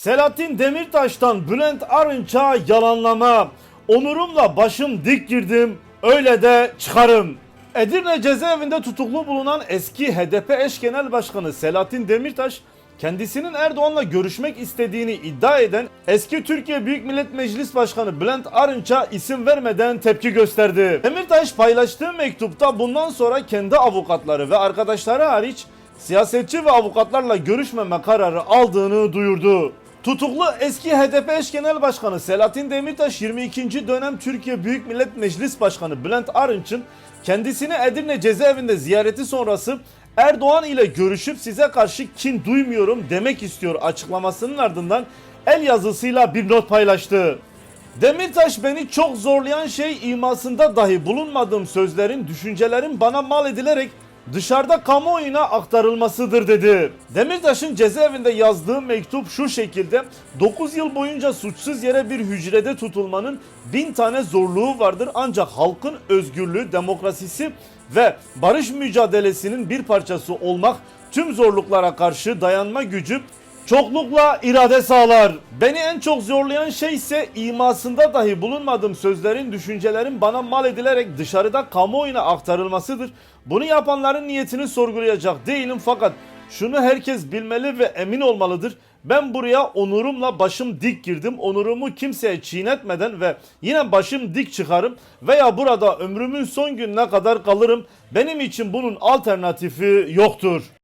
Selahattin Demirtaş'tan Bülent Arınç'a yalanlama. Onurumla başım dik girdim, öyle de çıkarım. Edirne cezaevinde tutuklu bulunan eski HDP eş genel başkanı Selahattin Demirtaş, kendisinin Erdoğan'la görüşmek istediğini iddia eden eski Türkiye Büyük Millet Meclis Başkanı Bülent Arınç'a isim vermeden tepki gösterdi. Demirtaş paylaştığı mektupta bundan sonra kendi avukatları ve arkadaşları hariç siyasetçi ve avukatlarla görüşmeme kararı aldığını duyurdu. Tutuklu eski HDP eş genel başkanı Selahattin Demirtaş 22. dönem Türkiye Büyük Millet Meclis Başkanı Bülent Arınç'ın kendisini Edirne cezaevinde ziyareti sonrası Erdoğan ile görüşüp size karşı kin duymuyorum demek istiyor açıklamasının ardından el yazısıyla bir not paylaştı. Demirtaş beni çok zorlayan şey imasında dahi bulunmadığım sözlerin, düşüncelerin bana mal edilerek dışarıda kamuoyuna aktarılmasıdır dedi. Demirtaş'ın cezaevinde yazdığı mektup şu şekilde 9 yıl boyunca suçsuz yere bir hücrede tutulmanın bin tane zorluğu vardır ancak halkın özgürlüğü, demokrasisi ve barış mücadelesinin bir parçası olmak tüm zorluklara karşı dayanma gücü çoklukla irade sağlar. Beni en çok zorlayan şey ise imasında dahi bulunmadığım sözlerin, düşüncelerin bana mal edilerek dışarıda kamuoyuna aktarılmasıdır. Bunu yapanların niyetini sorgulayacak değilim fakat şunu herkes bilmeli ve emin olmalıdır. Ben buraya onurumla başım dik girdim. Onurumu kimseye çiğnetmeden ve yine başım dik çıkarım veya burada ömrümün son gününe kadar kalırım. Benim için bunun alternatifi yoktur.